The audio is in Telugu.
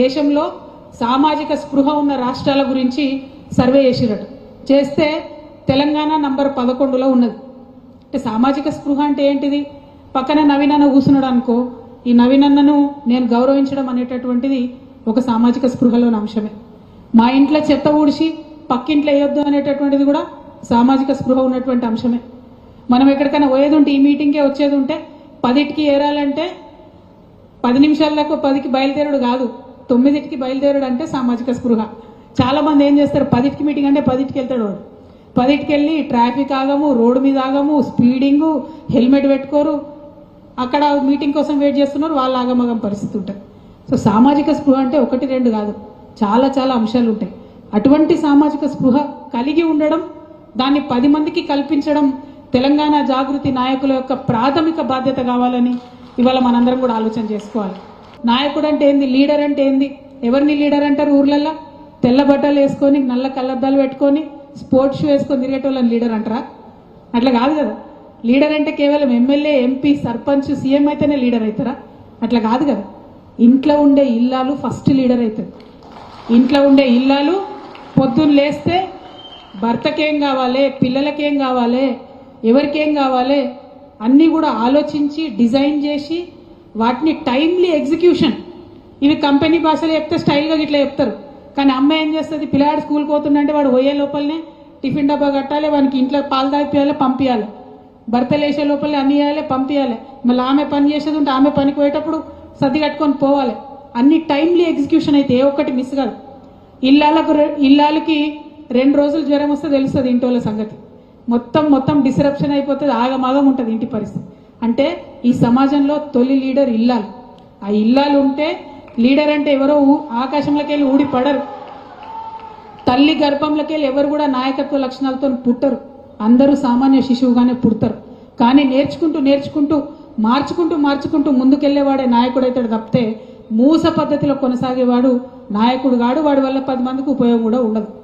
దేశంలో సామాజిక స్పృహ ఉన్న రాష్ట్రాల గురించి సర్వే చేసిరట. చేస్తే తెలంగాణ నంబర్ పదకొండులో ఉన్నది. అంటే సామాజిక స్పృహ అంటే ఏంటిది? పక్కన నవీనన్న కూసున్నాడు అనుకో ఈ నవీనన్నను నేను గౌరవించడం అనేటటువంటిది ఒక సామాజిక స్పృహలోని అంశమే. మా ఇంట్లో చెత్త ఊడిసి పక్కింట్లో వేయొద్దు అనేటటువంటిది కూడా సామాజిక స్పృహ ఉన్నటువంటి అంశమే. మనం ఎక్కడికైనా పోయేది ఉంటే ఈ మీటింగ్కే వచ్చేది ఉంటే పదిటికి ఏరాలంటే పది నిమిషాలకు పదికి బయలుదేరుడు కాదు. తొమ్మిదిటికి బయలుదేరాడు అంటే సామాజిక స్పృహ. చాలామంది ఏం చేస్తారు? పదిటికి మీటింగ్ అంటే పదిటికి వెళ్తాడు వాడు. పదిటికి వెళ్ళి ట్రాఫిక్ ఆగము రోడ్డు మీద ఆగము స్పీడింగు హెల్మెట్ పెట్టుకోరు. అక్కడ మీటింగ్ కోసం వెయిట్ చేస్తున్నారు వాళ్ళ ఆగమగం పరిస్థితి ఉంటుంది సో సామాజిక స్పృహ అంటే ఒకటి రెండు కాదు. చాలా చాలా అంశాలు ఉంటాయి. అటువంటి సామాజిక స్పృహ కలిగి ఉండడం దాన్ని పది మందికి కల్పించడం తెలంగాణ జాగృతి నాయకుల యొక్క ప్రాథమిక బాధ్యత కావాలని ఇవాళ మనందరం కూడా ఆలోచన చేసుకోవాలి. నాయకుడు అంటే ఏంది? లీడర్ అంటే ఏంది? ఎవరిని లీడర్ అంటారు ఊర్లల్లో? తెల్ల బట్టలు వేసుకొని నల్ల కళ్ళద్దాలు పెట్టుకొని స్పోర్ట్స్ షూ వేసుకొని తిరిగేటోళ్ళని లీడర్ అంటారా? అట్లా కాదు కదా. లీడర్ అంటే కేవలం ఎమ్మెల్యే ఎంపీ సర్పంచ్ సీఎం అయితేనే లీడర్ అవుతారా అట్లా కాదు కదా. ఇంట్లో ఉండే ఇల్లాలు ఫస్ట్ లీడర్ అవుతుంది ఇంట్లో ఉండే ఇల్లాలు పొద్దున్న లేస్తే భర్తకేం కావాలి పిల్లలకేం కావాలి ఎవరికేం కావాలి అన్నీ కూడా ఆలోచించి డిజైన్ చేసి వాటిని టైమ్లీ ఎగ్జిక్యూషన్ ఇవి కంపెనీ భాషలో చెప్తే స్టైల్గా ఇట్లా చెప్తారు. కానీ అమ్మాయి ఏం చేస్తుంది? పిల్లాడు స్కూల్కి పోతుందంటే వాడు పోయే లోపలనే టిఫిన్ డబ్బా కట్టాలి వానికి ఇంట్లో పాలు తాగిపోయాలి పంపించాలి భర్త లేచే లోపలనే అన్ని ఇవ్వాలి పంపించాలి మళ్ళీ ఆమె పని చేసేది ఉంటే ఆమె పనికి పోయేటప్పుడు సర్ది కట్టుకొని పోవాలి. అన్ని టైమ్లీ ఎగ్జిక్యూషన్ అయితే ఏ ఒక్కటి మిస్ కాదు. ఇల్లాలకు రె- ఇల్లాలకి రెండు రోజులు జ్వరం వస్తే తెలుస్తుంది ఇంటోళ్ళ సంగతి. మొత్తం మొత్తం డిసరప్షన్ అయిపోతుంది ఆగమాగం ఉంటుంది ఇంటి పరిస్థితి. అంటే ఈ సమాజంలో తొలి లీడర్ ఇల్లాలు. ఆ ఇల్లాలు ఉంటే లీడర్ అంటే ఎవరో ఊ- ఆకాశంలోకి వెళ్ళి ఊడి పడరు. తల్లి గర్భంలోకి వెళ్ళి ఎవరు కూడా నాయకత్వ లక్షణాలతో పుట్టరు. అందరూ సామాన్య శిశువుగానే పుడతారు. కానీ నేర్చుకుంటూ నేర్చుకుంటూ మార్చుకుంటూ మార్చుకుంటూ ముందుకెళ్ళేవాడే నాయకుడు అవుతాడు తప్పితే మూస పద్ధతిలో కొనసాగేవాడు నాయకుడు కాడు. వాడి వల్ల పది మందికి ఉపయోగం కూడా ఉండదు.